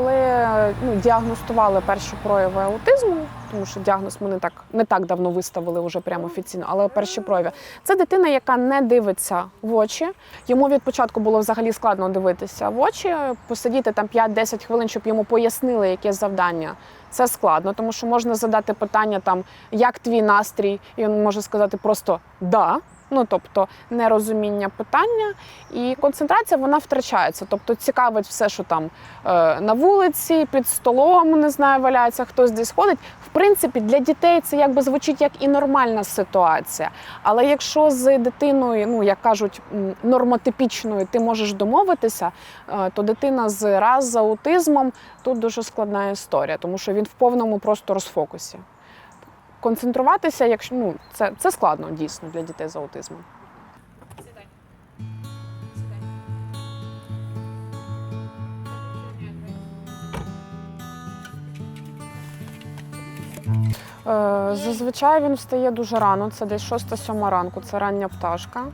коли ну, діагностували перші прояви аутизму, тому що діагноз ми не так не так давно виставили вже прямо офіційно, але перші прояви. Це дитина, яка не дивиться в очі. Йому від початку було взагалі складно дивитися в очі, посидіти там 5-10 хвилин, щоб йому пояснили, яке завдання. Це складно, тому що можна задати питання там, як твій настрій, і він може сказати просто да. Ну, тобто нерозуміння питання, і концентрація вона втрачається. Тобто цікавить все, що там е, на вулиці, під столом, не знаю, валяється, хтось десь ходить. В принципі, для дітей це якби звучить як і нормальна ситуація. Але якщо з дитиною, ну як кажуть, нормотипічною, ти можеш домовитися, е, то дитина з раз з аутизмом тут дуже складна історія, тому що він в повному просто розфокусі. Концентруватися, якщо ну це, це складно дійсно для дітей з аутизмом. Е, Зазвичай він встає дуже рано, це десь 6-7 ранку, це рання пташка.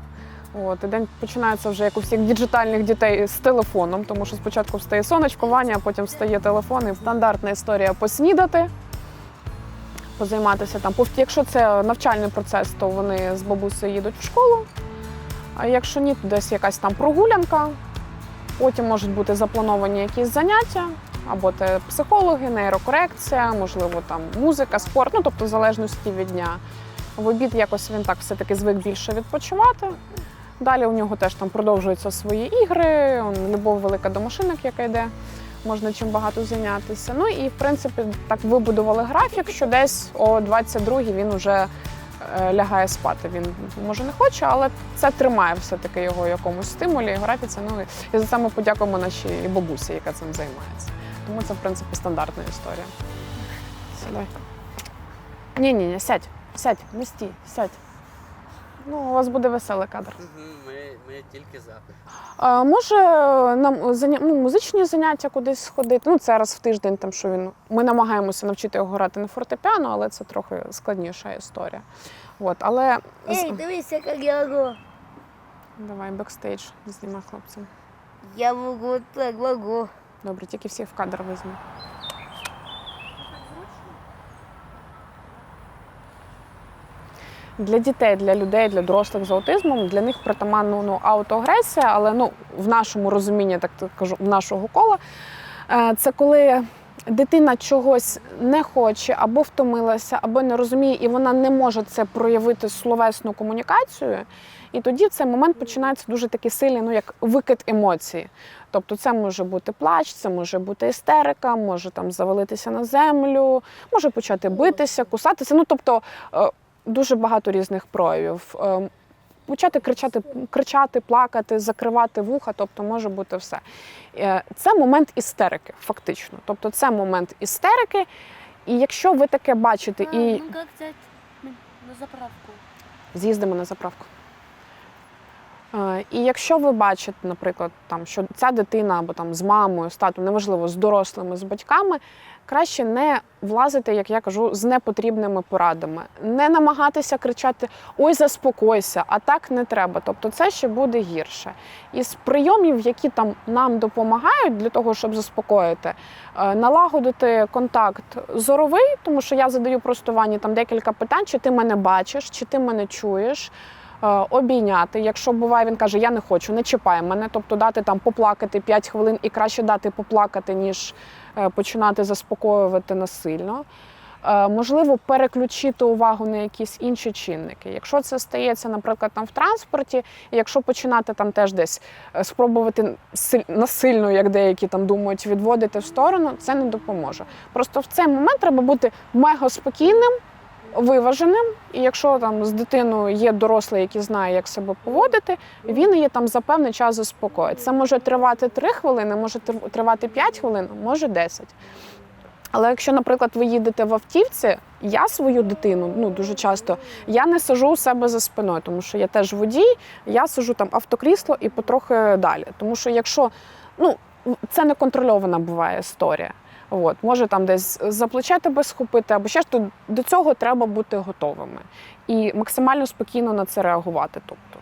От, і день починається вже як у всіх діджитальних дітей з телефоном, тому що спочатку встає сонечко, Ваня, а потім встає телефон. І стандартна історія поснідати, позайматися там. Якщо це навчальний процес, то вони з бабусею їдуть в школу. А якщо ні, то десь якась там прогулянка. Потім можуть бути заплановані якісь заняття, або це психологи, нейрокорекція, можливо, там музика, спорт, ну тобто в залежності від дня. В обід якось він так все-таки звик більше відпочивати. Далі у нього теж там продовжуються свої ігри, любов велика до машинок, яка йде, можна чим багато зайнятися. Ну і в принципі так вибудували графік, що десь о 22-й він вже е, лягає спати. Він може не хоче, але це тримає все-таки його якомусь стимулі, і графіці. Ну і за це ми подякуємо нашій бабусі, яка цим займається. Тому це, в принципі, стандартна історія. Сідай. Ні, ні, ні, сядь, сядь, не стій, сядь. Ну, у вас буде веселий кадр. Ми, ми тільки за. А, може нам заня... ну, музичні заняття кудись сходити. Ну, це раз в тиждень, там що він. Ми намагаємося навчити його грати на фортепіано, але це трохи складніша історія. От, але Ей, дивися, як я можу. давай бекстейдж знімай хлопцям. Я можу так можу. Добре, тільки всіх в кадр візьму. Для дітей, для людей, для дорослих з аутизмом для них притаманна ну, аутоагресія, але ну, в нашому розумінні, так кажу, в нашого кола, е, це коли дитина чогось не хоче або втомилася, або не розуміє, і вона не може це проявити словесну комунікацію. І тоді в цей момент починається дуже такий сильний, ну як викид емоцій. Тобто це може бути плач, це може бути істерика, може там завалитися на землю, може почати битися, кусатися. Ну тобто е, дуже багато різних проявів. Е, Почати кричати, кричати, плакати, закривати вуха, тобто може бути все. Е, Це момент істерики, фактично. Тобто це момент істерики. І якщо ви таке бачите і Ну, як взяти на заправку? з'їздимо на заправку. Е, І якщо ви бачите, наприклад, там, що ця дитина або там з мамою, з татом, неважливо, з дорослими, з батьками, краще не влазити, як я кажу, з непотрібними порадами, не намагатися кричати Ой, заспокойся, а так не треба. Тобто це ще буде гірше. Із прийомів, які там нам допомагають для того, щоб заспокоїти, е, налагодити контакт зоровий, тому що я задаю просто Вані там декілька питань, чи ти мене бачиш, чи ти мене чуєш. Е, Обійняти, якщо буває, він каже, я не хочу, не чіпай мене, тобто дати там поплакати 5 хвилин і краще дати поплакати, ніж е, починати заспокоювати насильно. Е, Можливо, переключити увагу на якісь інші чинники. Якщо це стається, наприклад, там в транспорті, якщо починати там теж десь спробувати насильно, як деякі там думають, відводити в сторону, це не допоможе. Просто в цей момент треба бути мега спокійним, виваженим. І якщо там з дитиною є дорослий, який знає, як себе поводити, він її там за певний час заспокоїть. Це може тривати 3 хвилини, може тривати 5 хвилин, може 10. Але якщо, наприклад, ви їдете в автівці, я свою дитину ну дуже часто я не сажу у себе за спиною, тому що я теж водій, я сажу там автокрісло і потрохи далі. Тому що якщо ну це не контрольована буває історія. От, може там десь за плече тебе схопити, або ще ж то до цього треба бути готовими і максимально спокійно на це реагувати. Тобто,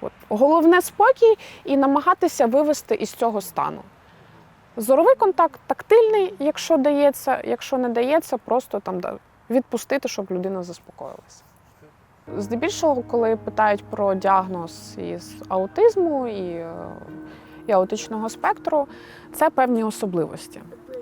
от головне спокій і намагатися вивести із цього стану. Зоровий контакт тактильний, якщо дається, якщо не дається, просто там відпустити, щоб людина заспокоїлася. Здебільшого, коли питають про діагноз із аутизму і, е, і аутичного спектру, це певні особливості.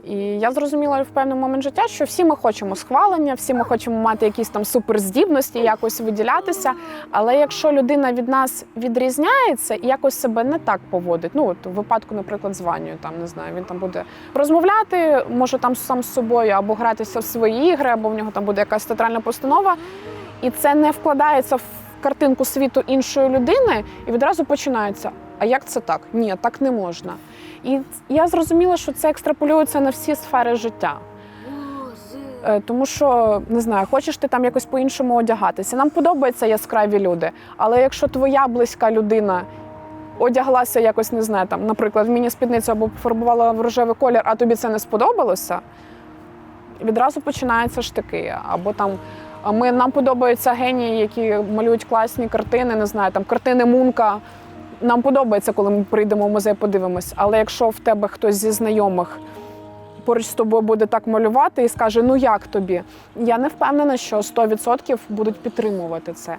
І я зрозуміла в певний момент життя, що всі ми хочемо схвалення, всі ми хочемо мати якісь там суперздібності, якось виділятися. Але якщо людина від нас відрізняється і якось себе не так поводить, ну от у випадку, наприклад, з Ванею, там не знаю, він там буде розмовляти, може там сам з собою або гратися в свої ігри, або в нього там буде якась театральна постанова, і це не вкладається в картинку світу іншої людини, і відразу починається. А як це так? Ні, так не можна. І я зрозуміла, що це екстраполюється на всі сфери життя. Е, Тому що не знаю, хочеш ти там якось по-іншому одягатися. Нам подобаються яскраві люди. Але якщо твоя близька людина одяглася якось, не знаю, там, наприклад, в міні-спідницю або пофарбувала в рожевий колір, а тобі це не сподобалося, відразу починаються штики. Або там ми, нам подобаються генії, які малюють класні картини, не знаю, там картини Мунка. Нам подобається, коли ми прийдемо в музей, подивимось. Але якщо в тебе хтось зі знайомих поруч з тобою буде так малювати і скаже, ну як тобі? Я не впевнена, що 100% будуть підтримувати це.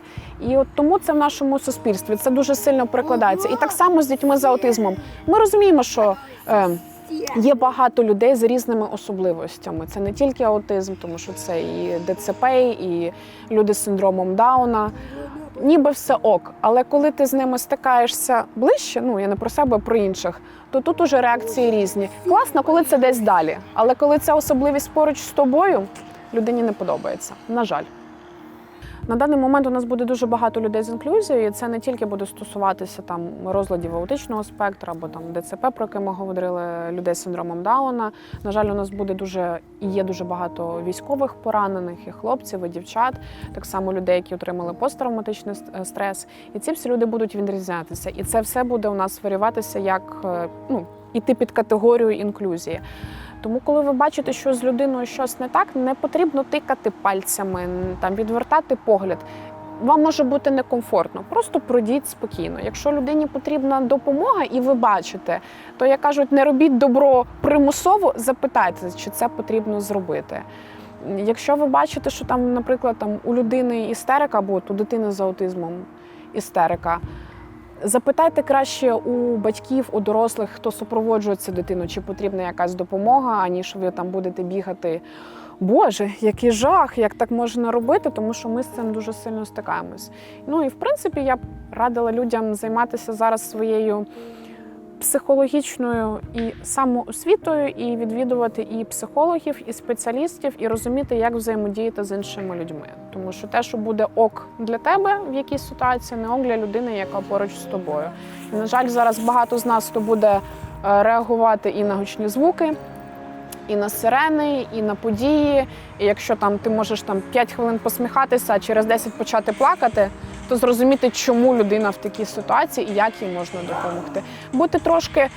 І от тому це в нашому суспільстві це дуже сильно прикладається. І так само з дітьми з аутизмом. Ми розуміємо, що. Е, Є багато людей з різними особливостями. Це не тільки аутизм, тому що це і ДЦП, і люди з синдромом Дауна. Ніби все ок. Але коли ти з ними стикаєшся ближче, ну я не про себе, а про інших, то тут уже реакції різні. Класно, коли це десь далі. Але коли ця особливість поруч з тобою, людині не подобається. На жаль. На даний момент у нас буде дуже багато людей з інклюзією, і це не тільки буде стосуватися там розладів аутичного спектра або там ДЦП, про яке ми говорили, людей з синдромом Дауна. На жаль, у нас буде дуже і є дуже багато військових поранених, і хлопців, і дівчат, так само людей, які отримали посттравматичний стрес. І ці всі люди будуть відрізнятися. І це все буде у нас варюватися як е, ну, іти під категорію інклюзії. Тому, коли ви бачите, що з людиною щось не так, не потрібно тикати пальцями, там відвертати погляд. Вам може бути некомфортно, просто пройдіть спокійно. Якщо людині потрібна допомога, і ви бачите, то як кажуть, не робіть добро примусово, запитайте, чи це потрібно зробити. Якщо ви бачите, що там, наприклад, там у людини істерика, або у дитини з аутизмом істерика, Запитайте краще у батьків, у дорослих, хто супроводжує цю дитину, чи потрібна якась допомога, аніж ви там будете бігати. Боже, який жах, як так можна робити, тому що ми з цим дуже сильно стикаємось. Ну і в принципі я б радила людям займатися зараз своєю психологічною і самоосвітою, і відвідувати і психологів, і спеціалістів, і розуміти, як взаємодіяти з іншими людьми. Тому що те, що буде ок для тебе в якійсь ситуації, не ок для людини, яка поруч з тобою. І, на жаль, зараз багато з нас хто буде е, реагувати і на гучні звуки. І на сирени, і на події. І якщо там ти можеш там 5 хвилин посміхатися, а через 10 почати плакати, то зрозуміти, чому людина в такій ситуації і як їй можна допомогти. Бути трошки.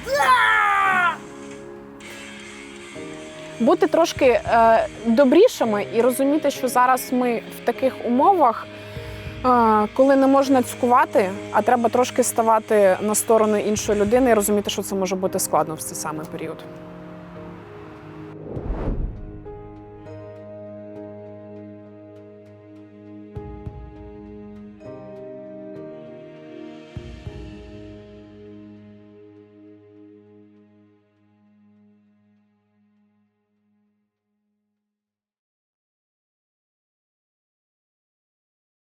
Бути трошки е, добрішими і розуміти, що зараз ми в таких умовах, е, коли не можна цькувати, а треба трошки ставати на сторону іншої людини і розуміти, що це може бути складно в цей самий період.